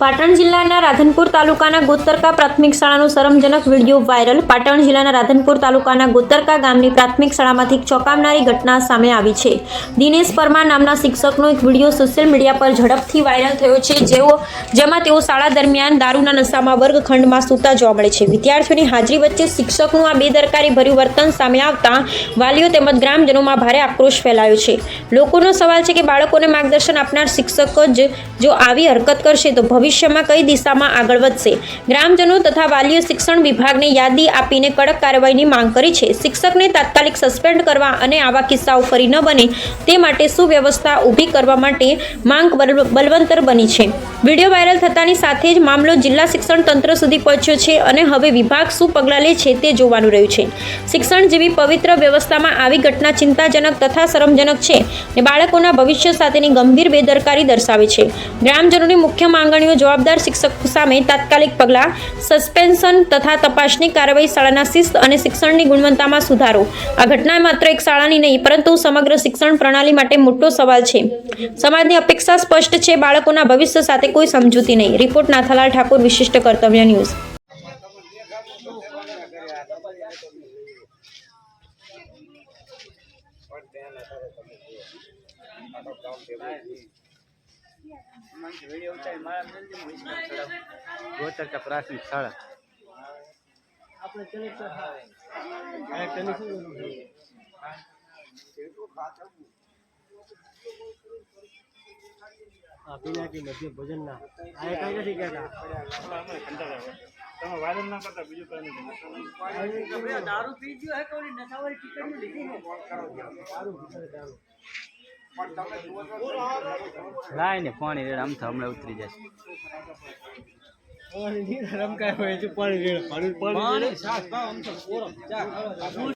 પાટણ જિલ્લાના રાધનપુર તાલુકાના ગોતરકા પ્રાથમિક શાળાનો શરમજનક વીડિયો વાયરલ. પાટણ જિલ્લાના રાધનપુર તાલુકાના ગોતરકા ગામની પ્રાથમિક શાળામાંથી ચોંકાવનારી ઘટના સામે આવી છે. દિનેશ પરમાર નામના શિક્ષકનો એક વીડિયો સોશિયલ મીડિયા પર ઝડપથી વાયરલ થયો છે, જેઓ, જેમાં તેઓ શાળા દરમિયાન દારૂના નશામાં વર્ગખંડમાં સૂતા જોવા મળે છે. વિદ્યાર્થીઓની હાજરી વચ્ચે શિક્ષકનું આ બેદરકારી ભર્યું વર્તન સામે આવતા વાલીઓ તેમજ ગ્રામજનોમાં ભારે આક્રોશ ફેલાયો છે. લોકોનો સવાલ છે કે બાળકોને માર્ગદર્શન આપનાર શિક્ષકો જ જો આવી હરકત કરશે તો ભવિષ્યમાં કઈ દિશામાં આગળ વધશે? ગ્રામજનો તથા વાલીઓ શિક્ષણ વિભાગને યાદી આપીને કડક કાર્યવાહીની માંગ કરી છે. શિક્ષકને તાત્કાલિક સસ્પેન્ડ કરવા અને આવા કિસ્સાઓ ફરી ન બને તે માટે સુવ્યવસ્થા ઊભી કરવા માટે માંગ બલ- બલવંતર બની છે. વીડિયો વાયરલ થતાની સાથે જ મામલો જિલ્લા શિક્ષણ તંત્ર સુધી પહોંચ્યો છે અને હવે વિભાગ શું પગલાં લે છે તે જોવાનું રહ્યું છે. શિક્ષણ જેવી પવિત્ર વ્યવસ્થામાં આવી ઘટના ચિંતાજનક તથા શરમજનક છે ને બાળકોના ભવિષ્ય સાથેની ગંભીર બેદરકારી દર્શાવે છે. ગ્રામજનોની મુખ્ય માંગણીઓ જવાબદાર શિક્ષકો સામે તાત્કાલિક પગલાં, સસ્પેન્શન તથા તપાસની કાર્યવાહી શાળાના શિસ્ત અને શિક્ષણની ગુણવત્તામાં સુધારો. આ ઘટના માત્ર એક શાળાની નહીં, પરંતુ સમગ્ર શિક્ષણ પ્રણાલી માટે મોટો સવાલ છે. સમાજની અપેક્ષા સ્પષ્ટ છે બાળકોના ભવિષ્ય સાથે કોઈ સમજૂતી નહીં. રિપોર્ટ નાથાલાલ ઠાકોર વિશિષ્ટ કર્તવ્ય ન્યૂઝ. ગોતરકા પ્રાથમિક શાળા આ પિનાકી મધ્ય ભોજનના. આ કઈ નથી કહેતા. તમે વાયરલ ના કરતા બીજું કઈ નથી દારૂ પી ગયો હે તો નશાવાળી ટિકિટની લીધી ને દારૂ ભીતરે દારૂ લાય ને પાણી રેડ. આમ હમણાં ઉતરી જશે રમકાય હોય છે પાણી રેડ પાણી પાણી